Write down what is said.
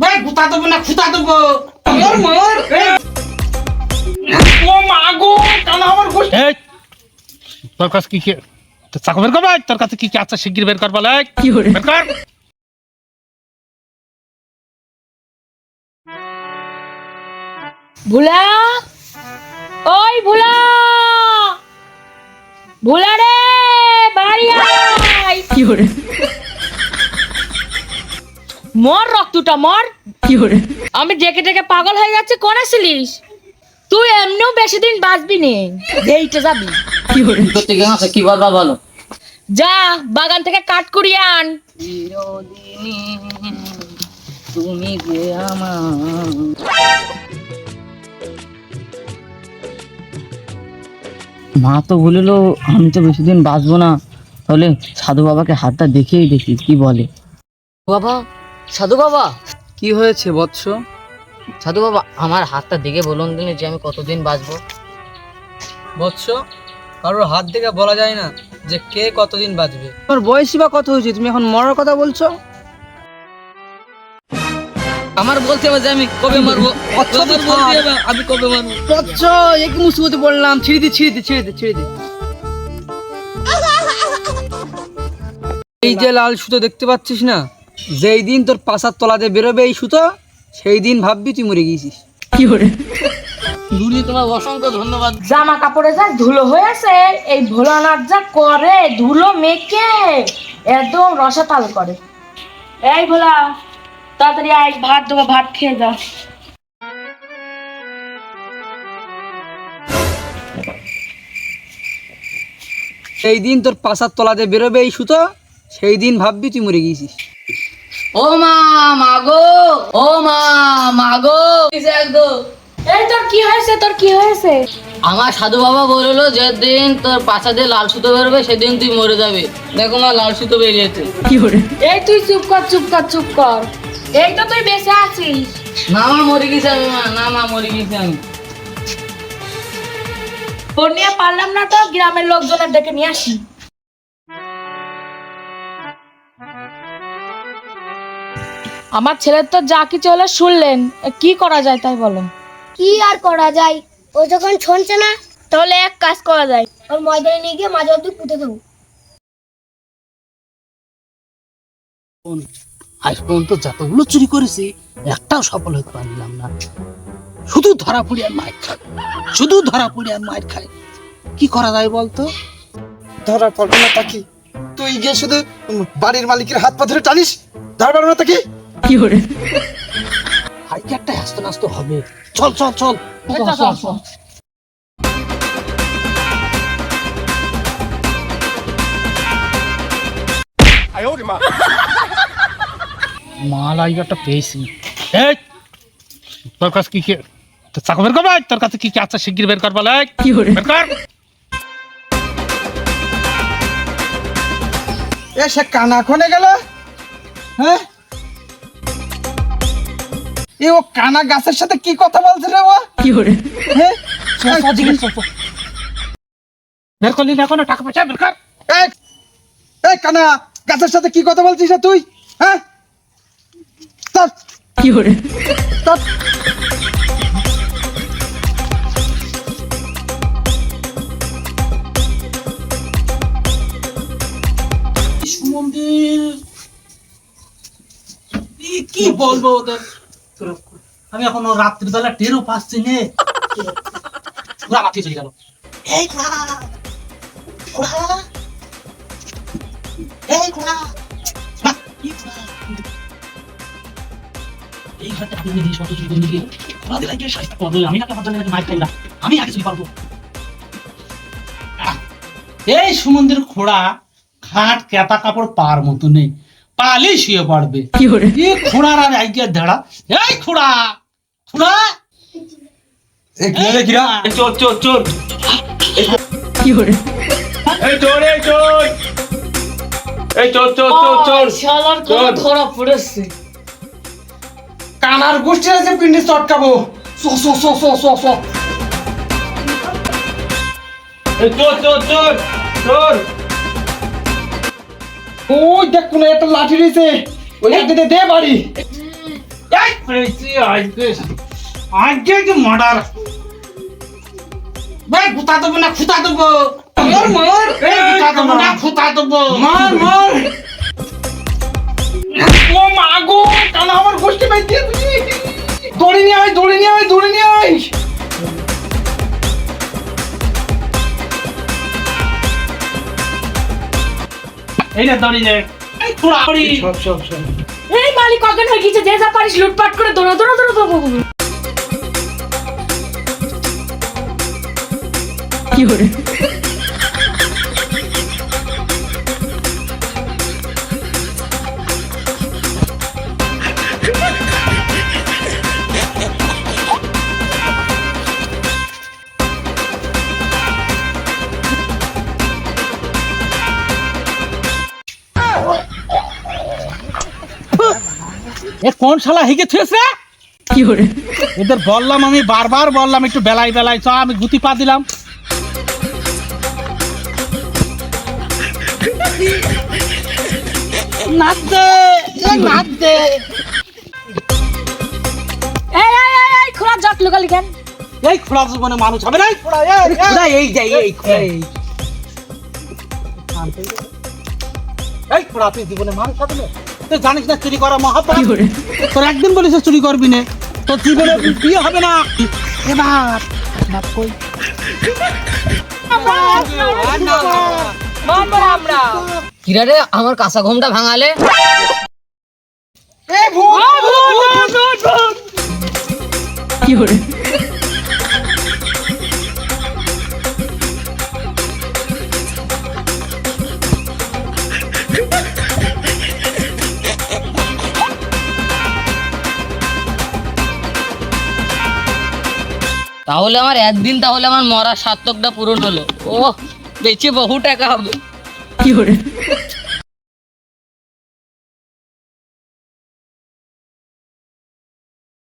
ভাই গুতা দেবো না খুতা দেবো। মর মর। ও মা গো কানা আমার গোষ্ঠ তোর কাছে কি কি চাকু বের কর ভাই তোর কাছে কি কি আছে? শিগগির বের কর বলে। কি বের কর। ভুলা? ওই ভুলা! ভুলা রে বাড়ি আয়। কি করে মর রক্তটা মর। কি করে? আমি ডেকে ডেকে পাগল হয়ে যাচ্ছি কোন আসিলিস? তুই এমনিও বেশি দিন বাঁচবি নে। এইটা যাবি। কি বলবা বলো? যা বাগান থেকে কাঠ কুড়িয়ে আন। তুমি যে আমার। মা তো বলিল আমি তো বেশি দিন বাঁচবো না। তাহলে সাধু বাবাকে হাতটা দেখেই দেখি কি বলে? বাবা সাধু বাবা? কি হয়েছে বৎস? সাধু বাবা আমার হাতটা দেখে বলুন দিন যে আমি কতদিন বাঁচবো। বৎস কারোর হাত দেখে বলা যায় না যে কে কতদিন বাঁচবে। তোমার বয়সই বা কত হয়েছে? তুমি এখন মরার কথা বলছো? আমার বলতে হবে যে আমি কবে মারবো। আমি কবে মারবো। বৎস এক মুসিবতে বললাম ছিঁড়ে দি ছিঁড়ে দি ছিঁড়ে দি ছিঁড়ে দি। এই যে লাল সুতো দেখতে পাচ্ছিস না? যেই দিন তোর পাশার তলাতে বেরোবে এই সুতো সেই দিন ভাববি তুই মরে গিয়েছিস দুনি তোমার অসংখ্য ধন্যবাদ। জামা কাপড়ে যা ধুলো হয়েছে এই ভোলানাথ যা করে ধুলো মেখে একদম রসাতাল করে। এই ভোলা তাড়াতাড়ি আয় ভাত দেবো ভাত খেয়ে যা। সেই দিন তোর পাশার তলাতে বেরোবে এই সুতো সেই দিন ভাববি তুই মরে গিয়েছিস ও মা মাগো ও মা মাগো। এই তোর কি হয়েছে? তোর কি হয়েছে? আমার সাধু বাবা বলল যেদিন তোর পাশা দিয়ে লাল সুতো বেরোবে সেদিন তুই মরে যাবে। দেখো মা লাল সুতো বেরিয়েছে কি করে এই তুই চুপ কর চুপ কর চুপ কর। এই তো তুই বেঁচে আছিস। না মা মরে গেছি আমি মা। না মা মরে গেছি আমি। তোর নিয়ে পারলাম না তো গ্রামের লোকজনের ডেকে নিয়ে আসি। আমার ছেলের তো যা কিছু হলে শুনলেন। কি করা যায় তাই বলেন? কি আর করা যায়? ও যখন শুনছে না তাহলে এক কাজ করা যায়। ওর ময়দানে নিয়ে গিয়ে মাঝে অব্দি পুঁতে দেবো। আজ পর্যন্ত যতগুলো চুরি করেছি একটাও সফল হতে পারলাম না। শুধু ধরা পড়ি আর মাইর খাই শুধু ধরা পড়ি আর মাইর খাই কি করা যায় বলতো? ধরা পড়বে না তাকি তুই গিয়ে শুধু বাড়ির মালিকের হাত পা ধরে টানিস? ধরা পড়বে না তাকি আজকে একটা হাসতে নাস্ত হবে। চল চল চল। মাল আই একটা পেয়েছি। এই তোর কাছে কি কি তো চাকু বের কর ভাই তোর কাছে কি কি আছে? শিগগির বের কর বলে কি বের কর। এ সে কানা খনে গেল? হ্যাঁ? এ ও কানা গাছের সাথে কি কথা বলছে রে ও? হ্যাঁ? চল, জিজ্ঞেস কর, চল। বের করলি না কোনো টাকা পয়সা বের কর। এই এই কানা গাছের সাথে কি কথা বলছিস রে তুই? হ্যাঁ? কি করে কি বলব ওদের? আমি এখনও রাত্রিবেলা টেরও পাচ্ছি নে। মাথি চলে গেল। এই। আপনি করব আমি না তোমার জন্য মাইর খাই আমি আগে চুরি পারব। এই সুমন্দির খোড়া খাট কেতা কাপড় পার মতো নেই। পালে শুয়ে পড়বে। কি করে? আর এই খোড়া খোড়া। এ কি রে কিরা? চোর চোর চোর। এই চোর এই চোর। এই চোর চোর চোর চোর। শালার চল। ধরা পড়েছে। কানার গোষ্ঠী আছে পিন্ডি চটকাবো। So so so so so so এই চোর চোর চোর। চোর। ওই দেখ কোন একটা লাঠি রয়েছে। ওই লাঠি দে বাড়ি। আজকে আজকে কি মার্ডার। ভাই গুতা দেবো না খুতা দেবো। মার মার। এই গুতা দেবো না খুতা দেবো। মার মার। ও মা এই না দাঁড়িয়ে এই খোড়া খড়ি সব সব সব। এই মালিক অজ্ঞান হয়ে গেছে যে যা পারিস লুটপাট করে দৌড়া দৌড়া দৌড়া দৌড়া কি দৌড়ো এ কোন শালা হিগে থুয়েছে কি করে এদের বললাম আমি বারবার বললাম একটু বেলায় বেলায় চ আমি গুতি পা দিলাম। নাচ দে এ নাচ দে। এই এই এই এই খোলা জট লোকালি কেন? এই খোলা জীবনে মানুষ হবে না এই এই, এই। যাই এই খুড়া এই এই খোড়া তুই জীবনে মানুষ হবে না? তুই জানিস না চুরি করা মহাপাপ তোর একদিন বলিস চুরি করবি না। তোর জীবনে বিয়ে হবে না। এবার বাপ কই? না আমরা কাঁচা ঘুমটা ভাঙালে? তাহলে আমার একদিন তাহলে আমার মরা সার্থকটা পূরণ হলো। ও বেঁচে বহু টাকা হবে।